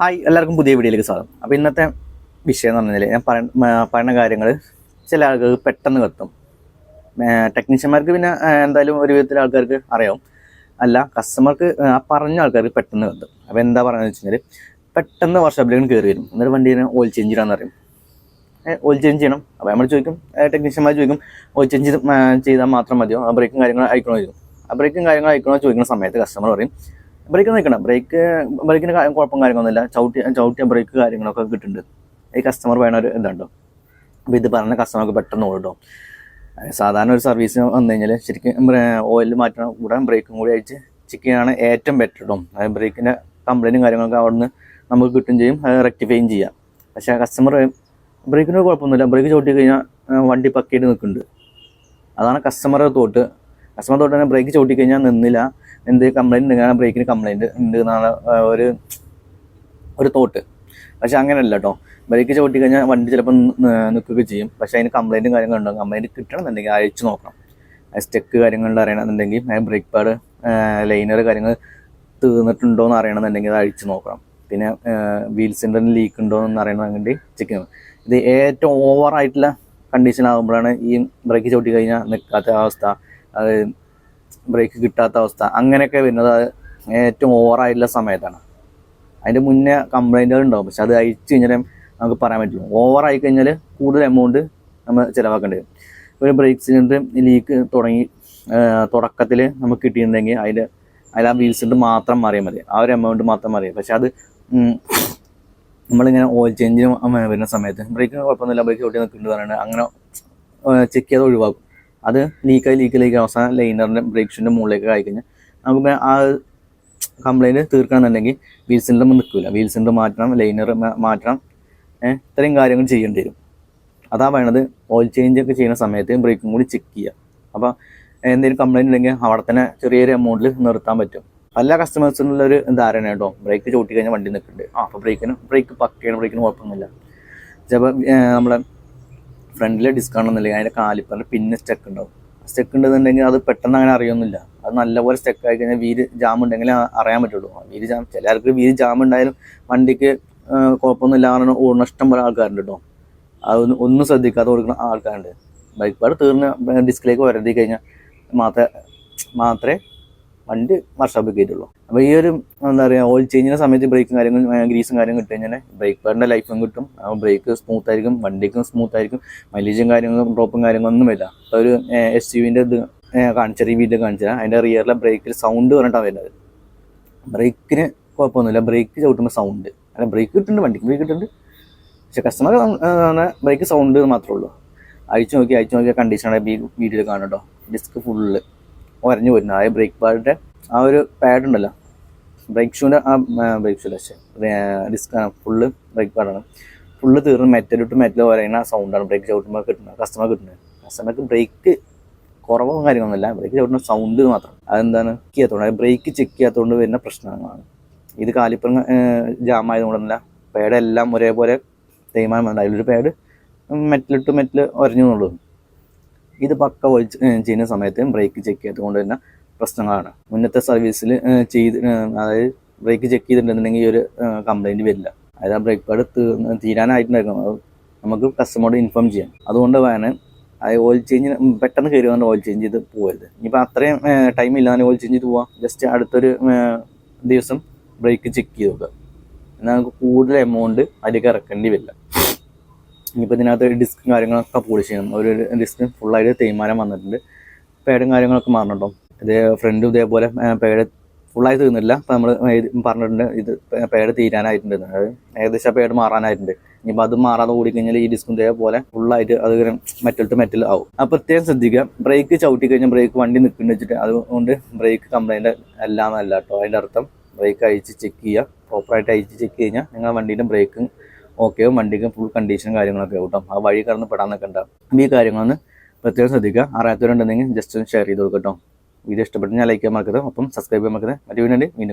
Hi എല്ലാവർക്കും പുതിയ വീഡിയോയിലേക്ക് സ്വാഗതം. അപ്പോൾ ഇന്നത്തെ വിഷയം എന്ന് പറഞ്ഞാൽ ഞാൻ പറയ പറയുന്ന കാര്യങ്ങൾ ചില ആൾക്കാർക്ക് പെട്ടെന്ന് കത്തും. ടെക്നീഷ്യന്മാർക്ക് പിന്നെ എന്തായാലും ഒരു വിധത്തിൽ ആൾക്കാർക്ക് അറിയാം അല്ല കസ്റ്റമർക്ക് ആ പറഞ്ഞ ആൾക്കാർക്ക് പെട്ടെന്ന് കത്തും. അപ്പോൾ എന്താ പറയുന്നത് വെച്ച് കഴിഞ്ഞാൽ പെട്ടെന്ന് വർഷോപ്പിലേക്ക് കയറി വരും. എന്നിട്ട് വണ്ടീനെ ഓയിൽ ചേഞ്ച് ചെയ്യണമെന്ന് പറയും. ഓയിൽ ചേഞ്ച് ചെയ്യണം. അപ്പോൾ നമ്മൾ ചോദിക്കും ടെക്നീഷ്യന്മാർ ചോദിക്കും ഓയിൽ ചേഞ്ച് ചെയ്താൽ മാത്രം മതിയോ? ആ ബ്രേക്കും കാര്യങ്ങൾ അയക്കണോ? ചോദിക്കും. ആ ബ്രേക്കും കാര്യങ്ങൾ അയക്കണോ ചോദിക്കുന്ന സമയത്ത് കസ്റ്റമർ പറയും ബ്രേക്ക് നിൽക്കണം ബ്രേക്ക് ബ്രേക്കിന് കുഴപ്പം കാര്യങ്ങളൊന്നുമില്ല. ചവിട്ടി ചവിട്ടിയ ബ്രേക്ക് കാര്യങ്ങളൊക്കെ കിട്ടുന്നുണ്ട്. ഈ കസ്റ്റമർ വേണ ഒരു ഇതുണ്ടോ? അപ്പോൾ ഇത് പറഞ്ഞ കസ്റ്റമർക്ക് പെട്ടെന്ന് ഓടും സാധാരണ ഒരു സർവീസ് വന്നു കഴിഞ്ഞാൽ ശരിക്കും ഓയിൽ മാറ്റണം. കൂടെ ബ്രേക്കും കൂടി അയച്ച് ചിക്കനാണ് ഏറ്റവും ബെറ്റർ ഇടും. അതായത് ബ്രേക്കിന്റെ കംപ്ലൈന്റും കാര്യങ്ങളൊക്കെ അവിടെ നിന്ന് നമുക്ക് കിട്ടും ചെയ്യും. അത് റെക്ടിഫൈയും ചെയ്യാം. പക്ഷേ കസ്റ്റമർ ബ്രേക്കിന് കുഴപ്പമൊന്നുമില്ല. ബ്രേക്ക് ചവിട്ടി കഴിഞ്ഞാൽ വണ്ടി പക്കയിട്ട് നിൽക്കുന്നുണ്ട്. അതാണ് കസ്റ്റമർ തോട്ട് കസ്റ്റമർ തൊട്ട് തന്നെ ബ്രേക്ക് ചവിട്ടി കഴിഞ്ഞാൽ നിന്നില്ല. എന്ത് കംപ്ലൈന്റ് ഉണ്ടെങ്കിൽ ബ്രേക്കിന് കംപ്ലൈന്റ് ഉണ്ട് എന്നാണ് ഒരു ഒരു തോട്ട് പക്ഷെ അങ്ങനെയല്ല കേട്ടോ ബ്രേക്ക് ചവിട്ടി കഴിഞ്ഞാൽ വണ്ടി ചിലപ്പോൾ നിൽക്കുകയൊക്കെ ചെയ്യും. പക്ഷെ അതിന് കംപ്ലൈന്റും കാര്യങ്ങളുണ്ടാകും കംപ്ലൈന്റ് കിട്ടണമെന്നുണ്ടെങ്കിൽ അയച്ചു നോക്കണം. സ്റ്റെക്ക് കാര്യങ്ങളുടെ അറിയണമെന്നുണ്ടെങ്കിൽ ബ്രേക്ക് പാഡ് ലൈനർ കാര്യങ്ങൾ തീർന്നിട്ടുണ്ടോ എന്ന് അറിയണമെന്നുണ്ടെങ്കിൽ അത് അഴിച്ചു നോക്കണം. പിന്നെ വീൽസിന്റെ ലീക്ക് ഉണ്ടോ എന്ന് അറിയണമെന്നുണ്ടെങ്കിൽ ചെക്ക് ചെയ്യണം. ഇത് ഏറ്റവും ഓവറായിട്ടുള്ള കണ്ടീഷൻ ആകുമ്പോഴാണ് ഈ ബ്രേക്ക് ചവിട്ടി കഴിഞ്ഞാൽ നിൽക്കാത്ത അവസ്ഥ. അത് ബ്രേക്ക് കിട്ടാത്ത അവസ്ഥ. അങ്ങനെയൊക്കെ വരുന്നത് ഏറ്റവും ഓവറായിട്ടുള്ള സമയത്താണ്. അതിന്റെ മുന്നേ കംപ്ലൈന്റുകൾ ഉണ്ടാവും. പക്ഷെ അത് അയച്ചു കഴിഞ്ഞാൽ നമുക്ക് പറയാൻ പറ്റുള്ളൂ. ഓവറായി കഴിഞ്ഞാൽ കൂടുതൽ എമൗണ്ട് നമ്മൾ ചിലവാക്കേണ്ടി വരും. ഒരു ബ്രേക്ക് സിലിണ്ടർ ലീക്ക് തുടങ്ങി തുടക്കത്തിൽ നമുക്ക് കിട്ടിയിട്ടുണ്ടെങ്കിൽ അതിൽ അതിൽ ആ വീൽ സിലിണ്ടർ മാത്രം മാറിയാൽ മതി. ആ ഒരു എമൗണ്ട് മാത്രം മാറിയാൽ പക്ഷെ അത് നമ്മളിങ്ങനെ ഓയിൽ ചേഞ്ചിന് വരുന്ന സമയത്ത് ബ്രേക്കിന് കുഴപ്പമൊന്നുമില്ല. ബ്രേക്ക് ഓട്ടി നിൽക്കുന്നുണ്ട് പറയുന്നത്. അങ്ങനെ ചെക്ക് ചെയ്ത് ഒഴിവാക്കും. അത് ലീക്കായി ലീക്കിലേക്ക് അവസാനം ലൈനറിന്റെ ബ്രേക്ക് ഷൂന്റെ മുകളിലേക്ക് ആയി കഴിഞ്ഞാൽ നമുക്ക് ആ കംപ്ലൈന്റ് തീർക്കണമെന്നുണ്ടെങ്കിൽ വീൽ സിലിണ്ടർ നിൽക്കില്ല വീൽ സിലിണ്ടർ മാറ്റണം ലൈനർ മാറ്റണം ഇത്രയും കാര്യങ്ങൾ ചെയ്യേണ്ടി വരും. അതാ വേണത് ഓയിൽ ചേഞ്ച് ഒക്കെ ചെയ്യുന്ന സമയത്ത് ബ്രേക്കും കൂടി ചെക്ക് ചെയ്യുക അപ്പോൾ എന്തെങ്കിലും കംപ്ലൈന്റ് ഉണ്ടെങ്കിൽ അവിടെ തന്നെ ചെറിയൊരു എമൗണ്ടിൽ നിർത്താൻ പറ്റും. പല കസ്റ്റമേഴ്സിനുള്ള ഒരു ധാരണ കേട്ടോ. ബ്രേക്ക് ചൂട്ടി കഴിഞ്ഞാൽ വണ്ടി നിൽക്കുന്നുണ്ട് ആ അപ്പോൾ ബ്രേക്കിന് ബ്രേക്ക് പക്കയാണ് ബ്രേക്കിന് കുഴപ്പമൊന്നുമില്ല. ചിലപ്പോൾ നമ്മളെ ഫ്രണ്ടിലെ ഡിസ്കൗണ്ട് ഒന്നുമില്ല അതിന്റെ കാലിപ്പറിൽ പിന്നെ സ്റ്റെക്ക് ഉണ്ടാവും. സ്റ്റെക്ക് ഉണ്ടെന്നുണ്ടെങ്കിൽ അത് പെട്ടെന്ന് അങ്ങനെ അറിയൊന്നുമില്ല. അത് നല്ലപോലെ സ്റ്റെക്ക് ആയി കഴിഞ്ഞാൽ വീര് ജാം ഉണ്ടെങ്കിൽ അറിയാൻ പറ്റുള്ളൂ. വീര് ജാം ചിലർക്ക് വീര് ജാം ഉണ്ടായാലും വണ്ടിക്ക് കുഴപ്പമൊന്നുമില്ല കാരണം ഓടുന്ന ഇഷ്ടം പോലെ ആൾക്കാരുണ്ട് കേട്ടോ അതൊന്നും ഒന്നും ശ്രദ്ധിക്കാതെ കൊടുക്കുന്ന ആൾക്കാരുണ്ട്. ബൈക്ക് പാട് തീർന്ന് ഡിസ്കിലേക്ക് വരതി കഴിഞ്ഞാൽ മാത്രമേ മാത്രമേ വണ്ടി വർഷോപ്പിൽ കയറ്റുള്ളൂ അപ്പോൾ ഈ ഒരു എന്താ പറയുക ഓയിൽ ചേഞ്ചിന്റെ സമയത്ത് ബ്രേക്കും കാര്യങ്ങളും ഗ്രീസും കാര്യം കിട്ടി കഴിഞ്ഞാൽ ബ്രേക്ക് പാഡിന്റെ ലൈഫും കിട്ടും. ബ്രേക്ക് സ്മൂത്ത് ആയിരിക്കും വണ്ടിക്കും സ്മൂത്ത് ആയിരിക്കും. മൈലേജും കാര്യങ്ങളും ഡ്രോപ്പും കാര്യങ്ങളൊന്നും വരില്ല ഒരു എസ് യുവിന്റെ ഇത് കാണിച്ച റിവ്യൂവിൽ കാണിച്ചാൽ അതിന്റെ റിയറിലെ ബ്രേക്കിൽ സൗണ്ട് പറഞ്ഞിട്ടാണ് വരുന്നത്. ബ്രേക്കിന് കുഴപ്പമൊന്നുമില്ല. ബ്രേക്ക് ചവിട്ടുമ്പോൾ സൗണ്ട് അല്ല ബ്രേക്ക് കിട്ടുന്നുണ്ട് വണ്ടിക്ക് ബ്രേക്ക് കിട്ടുന്നുണ്ട് പക്ഷെ കസ്റ്റമർ ബ്രേക്ക് സൗണ്ട് മാത്രമേ ഉള്ളൂ. അഴിച്ചു നോക്കി അഴിച്ചു നോക്കിയ കണ്ടീഷനാണ് വീഡിയോ വീഡിയോയിൽ കേട്ടോ ഡിസ്ക് ഫുള്ള് ഒരഞ്ഞു വരുന്നത്. അതായത് ബ്രേക്ക് പാഡിന്റെ ആ ഒരു പാഡ് ഉണ്ടല്ലോ. ബ്രേക്ക് ഷൂവിന്റെ ആ ബ്രേക്ക് ഷൂ പക്ഷേ ഡിസ്ക് ഫുള്ള് ബ്രേക്ക് പാഡാണ് ഫുള്ള് തീർന്ന് മെറ്റൽ ഇട്ട് മെറ്റൽ പറയുന്ന സൗണ്ടാണ് ബ്രേക്ക് ചവിട്ടുമ്പോൾ കിട്ടുന്നത് കസ്റ്റമർ കിട്ടുന്നത്. കസ്റ്റമർക്ക് ബ്രേക്ക് കുറവും കാര്യങ്ങളൊന്നുമില്ല. ബ്രേക്ക് ചവിട്ടുന്ന സൗണ്ട് മാത്രം. അതെന്താണ്? ചെക്ക് ചെയ്യാത്തതുകൊണ്ട് ബ്രേക്ക് ചെക്ക് ചെയ്യാത്തതുകൊണ്ട് വരുന്ന പ്രശ്നങ്ങളാണ്. ഇത് കാലിപ്പുറം ജാം ആയതുകൊണ്ടല്ല. പേടെല്ലാം ഒരേപോലെ തേയ്മാനം വേണ്ട അതിലൊരു പാഡ് മെറ്റലിട്ട് മെറ്റൽ ഒരഞ്ഞു എന്നുള്ളൂ ഇത് പക്ക ഓയിൽ ചെയ്യുന്ന സമയത്ത് ബ്രേക്ക് ചെക്ക് ചെയ്തുകൊണ്ട് കൊണ്ട് തന്നെ പ്രശ്നങ്ങളാണ്. മുന്നത്തെ സർവീസിൽ ചെയ്ത് അതായത് ബ്രേക്ക് ചെക്ക് ചെയ്തിട്ടുണ്ടെന്നുണ്ടെങ്കിൽ ഈ ഒരു കംപ്ലൈന്റ് വരില്ല. അതായത് ആ ബ്രേക്ക് പാഡ് അത് നമുക്ക് കസ്റ്റമറോട് ഇൻഫോം ചെയ്യാം. അതുകൊണ്ട് വേണം അത് ഓയിൽ ചേഞ്ച് പെട്ടെന്ന് കയറി വന്ന് ഓയിൽ ചേഞ്ച് ചെയ്ത് പോകരുത് ഇനിയിപ്പോൾ അത്രയും ടൈം ഇല്ലാതെ ഓയിൽ ചേഞ്ച് ചെയ്ത് പോവാം. ജസ്റ്റ് അടുത്തൊരു ദിവസം ബ്രേക്ക് ചെക്ക് ചെയ്ത് നോക്കുക. എന്നാൽ നമുക്ക് കൂടുതൽ എമൗണ്ട് അതിലേക്ക് ഇറക്കേണ്ടി വരില്ല. ഇനിയിപ്പോൾ ഇതിനകത്ത് ഡിസ്കും കാര്യങ്ങളൊക്കെ പോളിഷ് ചെയ്യണം. ഒരു ഡിസ്ക് ഫുള്ളായിട്ട് തേയ്മാനം വന്നിട്ടുണ്ട്. പേഡും കാര്യങ്ങളൊക്കെ മാറണുണ്ടോ? ഇത് ഫ്രണ്ടും ഇതേപോലെ പേഡ് ഫുള്ളായി തീർന്നില്ല. അപ്പോൾ നമ്മൾ പറഞ്ഞിട്ടുണ്ട് ഇത് പേഡ് തീരാനായിട്ടുണ്ട്. അതായത് ഏകദേശം പേഡ് മാറാനായിട്ടുണ്ട്. ഇനിയിപ്പോൾ അത് മാറാതെ കൂടി കഴിഞ്ഞാൽ ഈ ഡിസ്കും ഇതേപോലെ ഫുള്ളായിട്ട് അത് ഇങ്ങനെ മെറ്റൽ ടു മെറ്റൽ ആവും. അപ്പോൾ പ്രത്യേകം ശ്രദ്ധിക്കുക. ബ്രേക്ക് ചവിട്ടി കഴിഞ്ഞാൽ ബ്രേക്ക് വണ്ടി നിൽക്കുന്നു വെച്ചിട്ട്. അതുകൊണ്ട് ബ്രേക്ക് കംപ്ലൈന്റ് അല്ല എന്നല്ല കേട്ടോ അതിന്റെ അർത്ഥം ബ്രേക്ക് അഴിച്ച് ചെക്ക് ചെയ്യുക. പ്രോപ്പറായിട്ട് അഴിച്ച് ചെക്ക് കഴിഞ്ഞാൽ നിങ്ങളുടെ വണ്ടീന്റെ ബ്രേക്കും ഓക്കെ വണ്ടിക്ക് ഫുൾ കണ്ടീഷൻ കാര്യങ്ങളൊക്കെ ആവും ആ വഴി കടന്ന് പെടാൻ നിൽക്കണ്ട ഈ കാര്യങ്ങളൊന്ന് പ്രത്യേകം ശ്രദ്ധിക്കുക. അറിയാത്തവരുണ്ടെങ്കിൽ ജസ്റ്റ് ഒന്ന് ഷെയർ ചെയ്ത് കൊടുക്കട്ടോ വീഡിയോ ഇഷ്ടപ്പെട്ട് ഞാൻ ലൈക്ക് ചെയ്യാൻ മറക്കരുത്. അപ്പം സബ്സ്ക്രൈബ് ചെയ്യാൻ മറക്കരുത്. മറ്റു വീണ്ടും വീണ്ടും